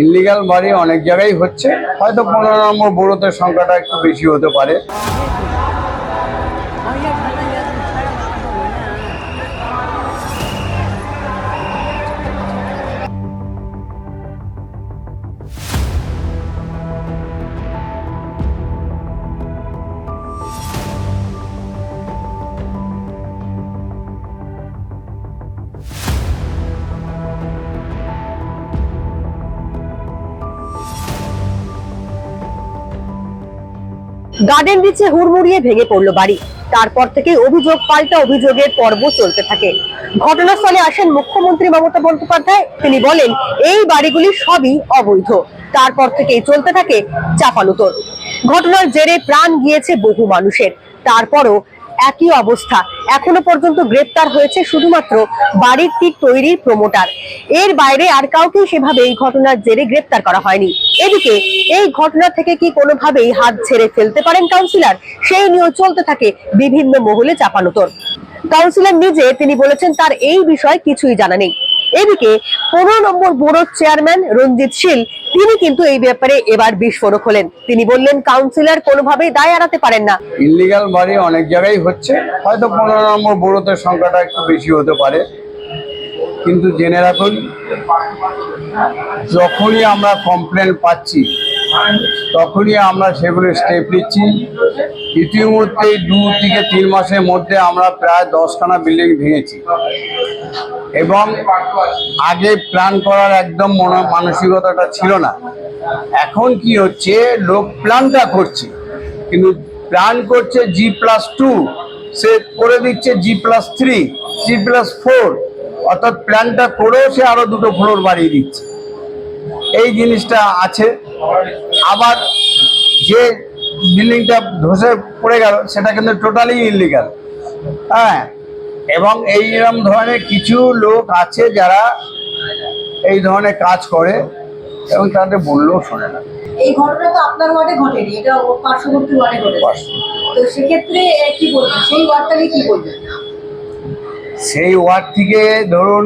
Illegal বাড়ি অনেক জায়গায় হচ্ছে। হয়তো পনেরো নম্বর বড়োতে সংখ্যাটা একটু বেশি হতে পারে। গার্ডেন নিচে হুড়মুড়িয়ে ভেঙে পড়ল বাড়ি। তারপর থেকে অভিযোগ পাল্টা অভিযোগের পর্ব চলতে থাকে। ঘটনাস্থলে আসেন মুখ্যমন্ত্রী মমতা বন্দ্যোপাধ্যায়। তিনি বলেন, এই বাড়িগুলি সবই অবৈধ। তারপর থেকেই চলতে থাকে চাপানুতর। ঘটনার জেরে প্রাণ গিয়েছে বহু মানুষের। তারপরও একই অবস্থা। এখনও পর্যন্ত গ্রেপ্তার হয়েছে শুধুমাত্র বাড়ির তীর তৈরির প্রমোটার এর বাইরে আর কাউকে সেভাবে এই ঘটনার জেরে গ্রেপ্তার করা হয়নি। এদিকে এই ঘটনা থেকে কি কোনোভাবেই হাত ছেড়ে ফেলতে পারেন কাউন্সিলর সেই নিয়েও চলতে থাকে বিভিন্ন মহলে চাপানোতর কাউন্সিলর নিজে তিনি বলেছেন, তার এই বিষয়ে কিছুই জানা নেই। এদিকে পনেরো নম্বর বোর্ডের চেয়ারম্যান রঞ্জিত শীল, তিনি কিন্তু এই ব্যাপারে এবার বিস্ফোরক হলেন। তিনি বললেন, কাউন্সিলর কোনোভাবেই দায় এড়াতে পারেন না। ইলিগাল বাড়ি অনেক জায়গায় হচ্ছে। হয়তো পনেরো নম্বর বড়োদের সংখ্যাটা একটু বেশি হতে পারে। কিন্তু জেনে রাখুন, যখনই আমরা কমপ্লেন পাচ্ছি তখনই আমরা সেগুলো স্টেপ নিচ্ছি। ইতিমধ্যে দু থেকে তিন মাসের মধ্যে আমরা প্রায় দশখানা বিল্ডিং ভেঙেছি। এবং আগে প্ল্যান করার একদম মন- মানসিকতাটা ছিল না। এখন কি হচ্ছে, লোক প্ল্যানটা করছে, কিন্তু প্ল্যান করছে জি প্লাস টু সে করে দিচ্ছে G plus three G plus four অর্থাৎ প্ল্যানটা করেও সে আরও দুটো ফ্লোর বাড়িয়ে দিচ্ছে। এই জিনিসটা আছে। আবার যে বিল্ডিংটা ধসে পড়ে গেল সেটা কিন্তু টোটালি ইলিগাল হ্যাঁ এবং এইরকম ধরনের কিছু লোক আছে যারা এই ধরনের কাজ করে এবং তাদের বললেও শোনে না। এই ঘটনা তো আপনার ওয়ার্ডে ঘটেনি এটা পার্শ্ববর্তী ওয়ার্ডে ঘটেছে। তো সেক্ষেত্রে কি বলবেন? সেই কি বলবেন? সেই ওয়ার্ড থেকে ধরুন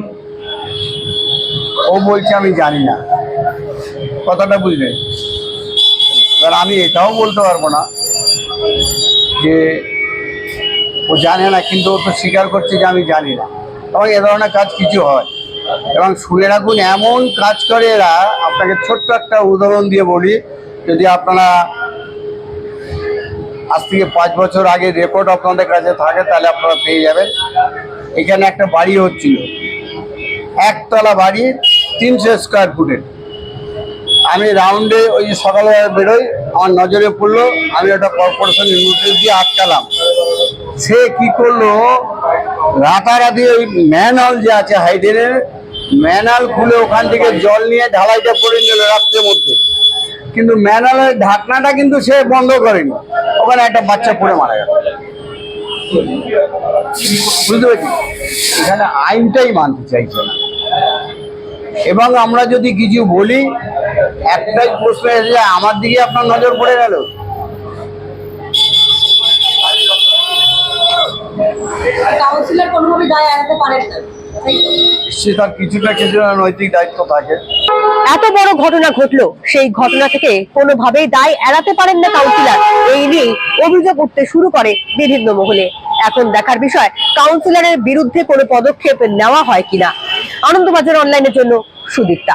ও বলছে আমি জানি না। কথাটা বুঝলেন এবার আমি এটাও বলতে পারব না যে ও জানে না, কিন্তু ও তো স্বীকার করছে যে আমি জানি না। এবং এ ধরনের কাজ কিছু হয়। এবং শুনে রাখুন, এমন কাজ করে এরা, আপনাকে ছোট্ট একটা উদাহরণ দিয়ে বলি, যদি আপনারা আজ থেকে পাঁচ বছর আগে রেকর্ড আপনাদের কাছে থাকে, তাহলে আপনারা পেয়ে যাবেন। এখানে একটা বাড়ি হচ্ছিল। একতলা বাড়ি, তিনশো স্কোয়ার ফুটের আমি রাউন্ডে ওই সকালবেলা বেরোই, আমার নজরে পড়ল, আমি ওটা কর্পোরেশন নোটিশ দিয়ে আটকালাম। সে কি করল? রাতারাতি ওই ম্যানহল যে আছে হাইডেনের ম্যানহল খুলে ওখান থেকে জল নিয়ে ঢালাইটা করে নিল রাত্রের মধ্যে। কিন্তু ম্যানহলের ঢাকনাটা কিন্তু সে বন্ধ করেনি। ওখানে একটা বাচ্চা পড়ে মারা গেল। বুঝতে পেরেছি এখানে আইনটাই মানতে চাইছে না। এবং আমরা যদি কিছু বলি একটাই প্রশ্ন এসে যায় আমার দিকে আপনার নজর পড়ে গেল? কাউন্সিলর কোনোভাবে দায় এড়াতে পারেন না। তাই তার কিছুটা কিছুটা নৈতিক দায়িত্ব থাকে। এত বড় ঘটনা ঘটলো সেই ঘটনা থেকে কোনোভাবেই দায় এড়াতে পারেন না কাউন্সিলর। এই নিয়ে অভিযোগ উঠতে শুরু করে বিভিন্ন মহলে। এখন দেখার বিষয় কাউন্সিলরের বিরুদ্ধে কোনো পদক্ষেপ নেওয়া হয় কিনা? আনন্দবাজার অনলাইনের জন্য সুদীপ্তা।